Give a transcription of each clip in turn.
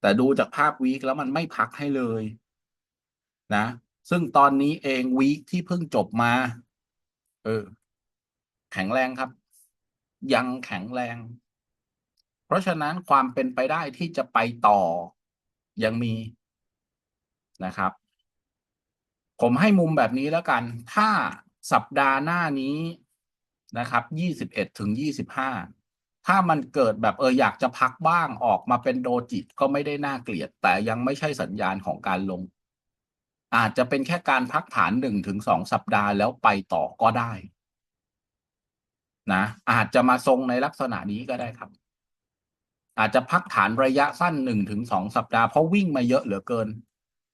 แต่ดูจากภาพวีคแล้วมันไม่พักให้เลย นะ ซึ่งตอนนี้เองวีคที่เพิ่งจบมา เออ แข็งแรงครับ ยังแข็งแรง เพราะฉะนั้นความเป็นไปได้ที่จะไปต่อ ยังมีนะครับ ผมให้มุมแบบนี้แล้วกัน ถ้าสัปดาห์หน้านี้นะครับยี่สิบเอ็ดถึงยี่สิบห้า ถ้ามันเกิดแบบเอออยากจะพักบ้างออกมาเป็นโดจิก็ไม่ได้น่าเกลียด แต่ยังไม่ใช่สัญญาณของการลง อาจจะเป็นแค่การพักฐานหนึ่งถึงสองสัปดาห์แล้วไปต่อก็ได้นะอาจจะมาทรงในลักษณะนี้ก็ได้ครับ อาจจะพักฐานระยะสั้นหนึ่งถึงสองสัปดาห์เพราะวิ่งมาเยอะเหลือเกิน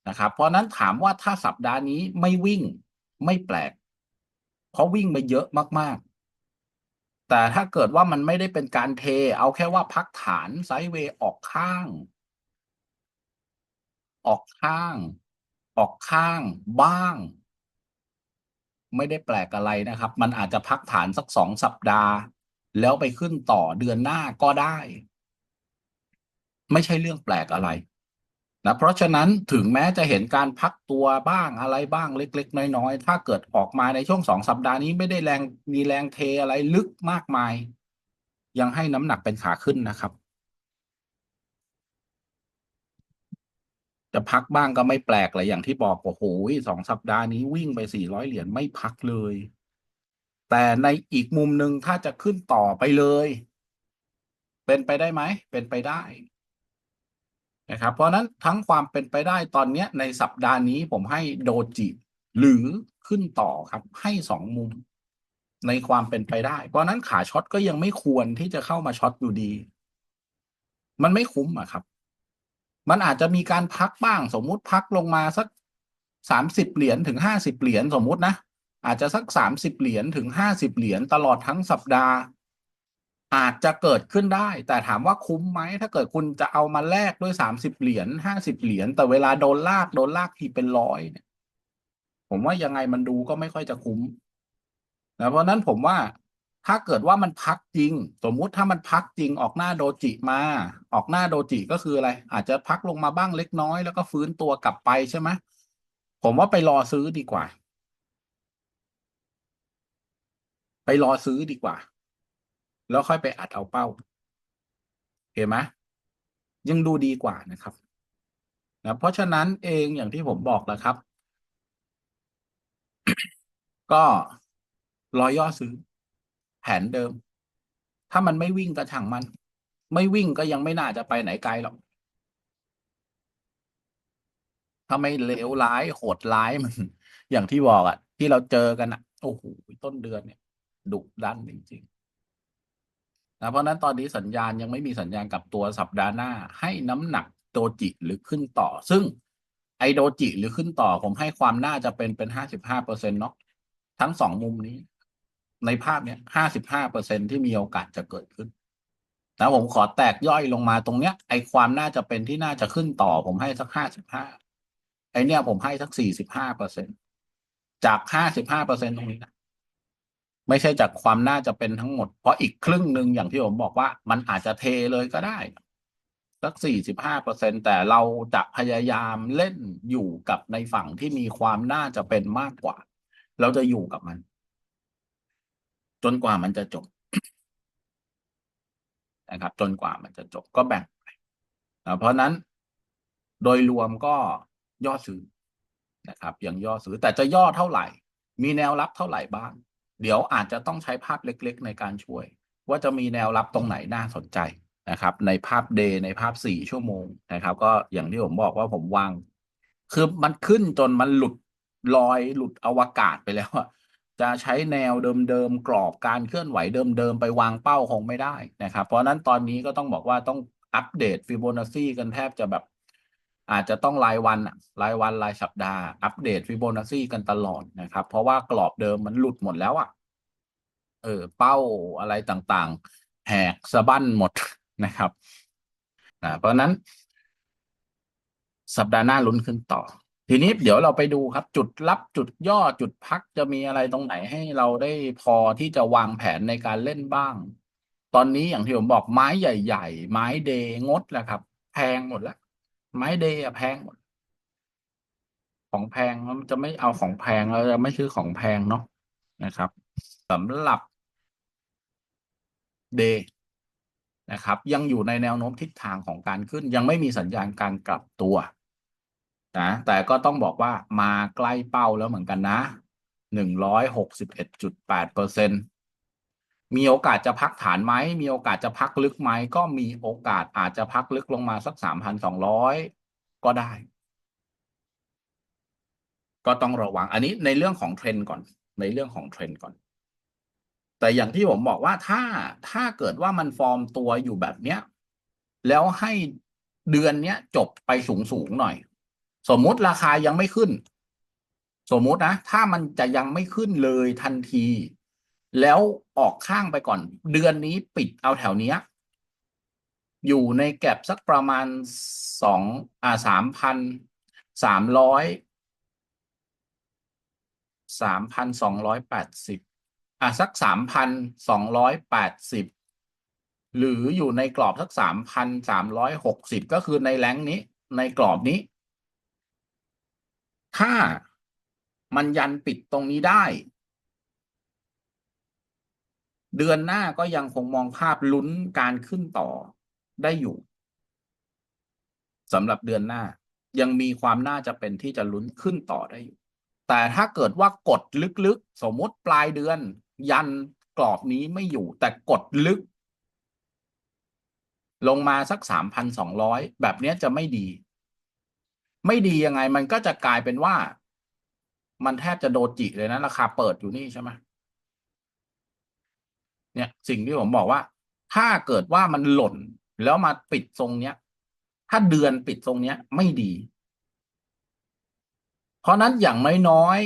นะครับ เพราะนั้นถามว่าถ้าสัปดาห์นี้ไม่วิ่งไม่แปลก เพราะวิ่งมาเยอะมาก แต่ถ้าเกิดว่ามันไม่ได้เป็นการเท เอาแค่ว่าพักฐานไซด์เวย์ออกข้าง ออกข้าง ออกข้างบ้าง ไม่ได้แปลกอะไรนะครับ มันอาจจะพักฐานสักสองสัปดาห์ แล้วไปขึ้นต่อเดือนหน้าก็ได้ ไม่ใช่เรื่องแปลกอะไร นะเพราะฉะนั้นถึงแม้จะเห็นการพักตัวบ้างอะไรบ้างเล็ก ๆ น้อยๆ ถ้าเกิดออกมาในช่วงสองสัปดาห์นี้ไม่ได้แรงมีแรงเทอะไรลึกมากมาย ยังให้น้ำหนักเป็นขาขึ้นนะครับ จะพักบ้างก็ไม่แปลกเลยอย่างที่บอกว่าโอ้โหสองสัปดาห์นี้วิ่งไปสี่ร้อยเหรียญไม่พักเลย แต่ในอีกมุมหนึ่งถ้าจะขึ้นต่อไปเลย เป็นไปได้ไหมเป็นไปได้ นะครับ เพราะนั้นทั้งความเป็นไปได้ตอนนี้ในสัปดาห์นี้ผมให้โดจิหรือขึ้นต่อครับ ให้สองมุมในความเป็นไปได้ เพราะนั้นขาช็อตก็ยังไม่ควรที่จะเข้ามาช็อตอยู่ดี มันไม่คุ้มอะครับ มันอาจจะมีการพักบ้าง สมมุติพักลงมาสักสามสิบเหรียญถึงห้าสิบเหรียญสมมุตินะอาจจะสักสามสิบเหรียญถึงห้าสิบเหรียญตลอดทั้งสัปดาห์ อาจจะเกิดขึ้นได้ แต่ถามว่าคุ้มไหม ถ้าเกิดคุณจะเอามาแลกด้วยสามสิบเหรียญห้าสิบเหรียญแต่เวลาโดนลากโดนลากทีเป็นร้อยเนี่ย ผมว่ายังไงมันดูก็ไม่ค่อยจะคุ้มนะเพราะนั้นผมว่าถ้าเกิดว่ามันพักจริง สมมุติถ้ามันพักจริงออกหน้าโดจิมา ออกหน้าโดจิก็คืออะไร อาจจะพักลงมาบ้างเล็กน้อยแล้วก็ฟื้นตัวกลับไปใช่ไหมผมว่าไปรอซื้อดีกว่า ไปรอซื้อดีกว่า แล้วค่อยไปอัดเอาเป้าเห็นไหมยังดูดีกว่านะครับนะเพราะฉะนั้นเองอย่างที่ผมบอกแล้วครับ ก็รอย่อซื้อ แผนเดิม ถ้ามันไม่วิ่งก็ช่างมัน ไม่วิ่งก็ยังไม่น่าจะไปไหนไกลหรอกถ้าไม่เลวร้ายโหดร้ายมัน อย่างที่บอกอะที่เราเจอกันอะโอ้โหต้นเดือนเนี่ยดุดันจริงๆ นะเพราะนั้นตอนนี้สัญญาณยังไม่มีสัญญาณกับตัวสัปดาห์หน้า ให้น้ำหนักโดจิหรือขึ้นต่อ ซึ่งไอโดจิหรือขึ้นต่อผมให้ความน่าจะเป็นเป็นห้าสิบห้าเปอร์เซ็นต์เนาะทั้งสองมุมนี้ ในภาพเนี้ยห้าสิบห้าเปอร์เซ็นที่มีโอกาสจะเกิดขึ้นนะผมขอแตกย่อยลงมาตรงเนี้ย ไอความน่าจะเป็นที่น่าจะขึ้นต่อ ผมให้สักห้าสิบห้าไอเนี้ยผมให้สักสี่สิบห้าเปอร์เซ็นจากห้าสิบห้าเปอร์เซ็นตรงนี้นะ ไม่ใช่จากความน่าจะเป็นทั้งหมด เพราะอีกครึ่งหนึ่งอย่างที่ผมบอกว่า มันอาจจะเทเลยก็ได้สักสี่สิบห้าเปอร์เซ็นแต่เราจะพยายามเล่นอยู่กับในฝั่งที่มีความน่าจะเป็นมากกว่า เราจะอยู่กับมัน จนกว่ามันจะจบนะครับ จนกว่ามันจะจบก็แบ่งไปเพราะนั้นโดยรวมก็ย่อซื้อนะครับยังย่อซื้อแต่จะย่อเท่าไหร่ มีแนวรับเท่าไหร่บ้าง เดี๋ยวอาจจะต้องใช้ภาพเล็ก ๆ ในการช่วย ว่าจะมีแนวรับตรงไหนน่าสนใจนะครับ ในภาพเดย์ในภาพสี่ชั่วโมงนะครับ ก็อย่างที่ผมบอกว่าผมวาง คือมันขึ้นจนมันหลุดลอยหลุดอวกาศไปแล้วอะจะใช้แนวเดิมๆกรอบการเคลื่อนไหวเดิมๆไปวางเป้าคงไม่ได้นะครับ เพราะนั้นตอนนี้ก็ต้องบอกว่าต้องอัปเดตฟิโบนัชชีกันแทบจะแบบ อาจจะต้องรายวันรายวันรายสัปดาห์อัปเดตฟิโบนัชชีกันตลอดนะครับ เพราะว่ากรอบเดิมมันหลุดหมดแล้วอะ่ะ เออ เป้าอะไรต่างๆ แหกสะบั้นหมดนะครับอ่าเพราะนั้น สัปดาห์หน้าลุ้นขึ้นต่อ ทีนี้เดี๋ยวเราไปดูครับ จุดรับจุดย่อจุดพักจะมีอะไรตรงไหนให้เราได้พอที่จะวางแผนในการเล่นบ้าง ตอนนี้อย่างที่ผมบอกไม้ใหญ่ ๆ ไม้เดงดแล้วครับ แพงหมดแล้ว ไม้เดย์อะแพงหมด ของแพงมันจะไม่เอาของแพงเราจะไม่ซื้อของแพงเนาะนะครับสำหรับเดย์นะครับ ยังอยู่ในแนวโน้มทิศทางของการขึ้น ยังไม่มีสัญญาณการกลับตัวนะแต่ก็ต้องบอกว่ามาใกล้เป้าแล้วเหมือนกันนะหนึ่งร้อยหกสิบเอ็ดจุดแปดเปอร์เซ็นต์ มีโอกาสจะพักฐานไหม มีโอกาสจะพักลึกไหม ก็มีโอกาสอาจจะพักลึกลงมาสักสามพันสองร้อยก็ได้ ก็ต้องระวัง อันนี้ในเรื่องของเทรนด์ก่อน ในเรื่องของเทรนด์ก่อน แต่อย่างที่ผมบอกว่าถ้าถ้าเกิดว่ามันฟอร์มตัวอยู่แบบเนี้ย แล้วให้เดือนเนี้ยจบไปสูงสูงหน่อย สมมุติราคายังไม่ขึ้น สมมุตินะ ถ้ามันจะยังไม่ขึ้นเลยทันที แล้วออกข้างไปก่อน เดือนนี้ปิดเอาแถวเนี้ย อยู่ในแก็บสักประมาณสองอ่าสามพันสามร้อยสามพันสองร้อยแปดสิบอะสักสามพันสองร้อยแปดสิบหรืออยู่ในกรอบสักสามพันสามร้อยหกสิบก็คือในแรงนี้ ในกรอบนี้ ถ้ามันยันปิดตรงนี้ได้ เดือนหน้าก็ยังคงมองภาพลุ้นการขึ้นต่อได้อยู่สำหรับเดือนหน้า ยังมีความน่าจะเป็นที่จะลุ้นขึ้นต่อได้อยู่ แต่ถ้าเกิดว่ากดลึกๆ สมมติปลายเดือน ยันกรอบนี้ไม่อยู่ แต่กดลึก ลงมาสักสามพันสองร้อยแบบนี้จะไม่ดี ไม่ดียังไง มันก็จะกลายเป็นว่า มันแทบจะโดจิเลยนะ ราคาเปิดอยู่นี่ใช่ไหม เนี่ยสิ่งที่ผมบอกว่า ถ้าเกิดว่ามันหล่นแล้วมาปิดทรงเนี้ย ถ้าเดือนปิดทรงเนี้ย ไม่ดี เพราะนั้นอย่างน้อย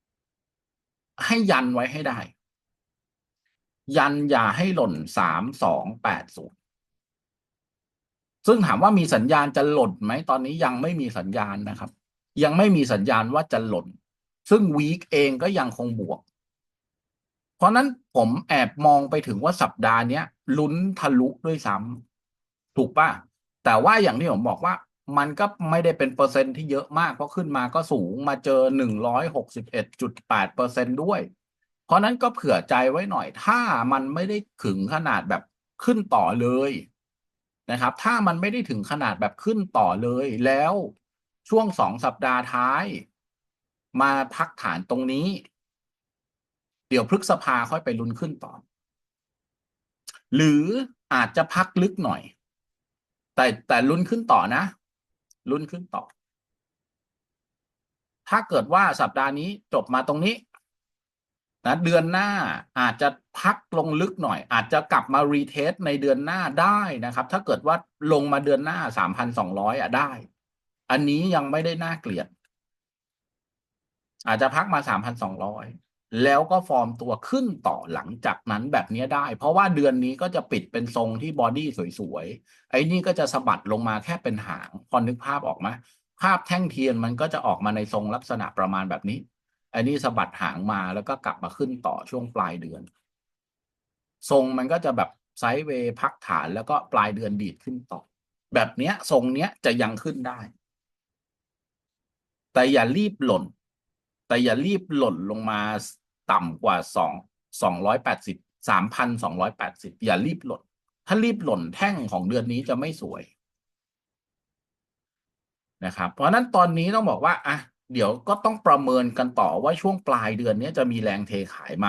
ๆให้ยันไว้ให้ได้ ยันอย่าให้หล่นสามสองแปดศูนย์ซึ่งถามว่ามีสัญญาณจะหล่นไหมตอนนี้ยังไม่มีสัญญาณนะครับ ยังไม่มีสัญญาณว่าจะหล่น ซึ่งวีคเองก็ยังคงบวก เพราะนั้นผมแอบมองไปถึงว่าสัปดาห์เนี้ยลุ้นทะลุด้วยซ้ำถูกป่ะ แต่ว่าอย่างที่ผมบอกว่ามันก็ไม่ได้เป็นเปอร์เซ็นต์ที่เยอะมาก เพราะขึ้นมาก็สูงมาเจอหนึ่งร้อยหกสิบเอ็ดจุดแปดเปอร์เซ็นด้วย เพราะนั้นก็เผื่อใจไว้หน่อย ถ้ามันไม่ได้ถึงขนาดแบบขึ้นต่อเลยนะครับ ถ้ามันไม่ได้ถึงขนาดแบบขึ้นต่อเลยแล้วช่วงสองสัปดาห์ท้าย มาพักฐานตรงนี้ เดี๋ยวพฤษภาค่อยไปลุ้นขึ้นต่อ หรืออาจจะพักลึกหน่อย แต่แต่ลุ้นขึ้นต่อนะลุ้นขึ้นต่อ ถ้าเกิดว่าสัปดาห์นี้จบมาตรงนี้นะเดือนหน้าอาจจะพักลงลึกหน่อย อาจจะกลับมารีเทสในเดือนหน้าได้นะครับ ถ้าเกิดว่าลงมาเดือนหน้าสามพันสองร้อยอะได้ อันนี้ยังไม่ได้น่าเกลียด อาจจะพักมาสามพันสองร้อย แล้วก็ฟอร์มตัวขึ้นต่อหลังจากนั้นแบบนี้ได้ เพราะว่าเดือนนี้ก็จะปิดเป็นทรงที่บอดี้สวยๆ ไอ้นี่ก็จะสะบัดลงมาแค่เป็นหาง พอนึกภาพออกไหมภาพแท่งเทียนมันก็จะออกมาในทรงลักษณะประมาณแบบนี้ ไอันนี้สะบัดหางมาแล้วก็กลับมาขึ้นต่อช่วงปลายเดือน ทรงมันก็จะแบบไซด์เวย์พักฐานแล้วก็ปลายเดือนดีดขึ้นต่อ แบบเนี้ยทรงเนี้ยจะยังขึ้นได้ แต่อย่ารีบหล่น แต่อย่ารีบหล่นลงมาต่ำกว่าสองสองร้อยแปดสิบสามพันสองร้อยแปดสิบอย่ารีบหล่น ถ้ารีบหล่นแท่งของเดือนนี้จะไม่สวยนะครับเพราะนั้นตอนนี้ต้องบอกว่าอะเดี๋ยวก็ต้องประเมินกันต่อว่าช่วงปลายเดือนนี้จะมีแรงเทขายไหม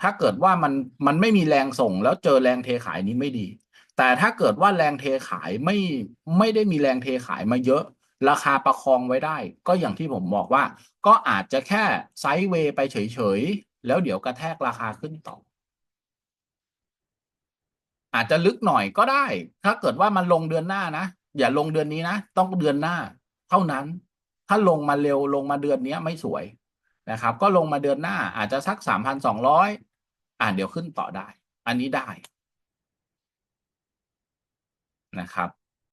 ถ้าเกิดว่ามันมันไม่มีแรงส่งแล้วเจอแรงเทขายนี้ไม่ดี แต่ถ้าเกิดว่าแรงเทขายไม่ไม่ได้มีแรงเทขายมาเยอะ ราคาประคองไว้ได้ ก็อย่างที่ผมบอกว่า ก็อาจจะแค่ไซด์เวย์ไปเฉยๆ แล้วเดี๋ยวกระแทกราคาขึ้นต่อ อาจจะลึกหน่อยก็ได้ ถ้าเกิดว่ามันลงเดือนหน้านะ อย่าลงเดือนนี้นะ ต้องเดือนหน้า เท่านั้น ถ้าลงมาเร็วลงมาเดือนนี้ไม่สวยนะครับ ก็ลงมาเดือนหน้า อาจจะสักสามพันสองร้อยอ่าเดี๋ยวขึ้นต่อได้ อันนี้ได้นะครับ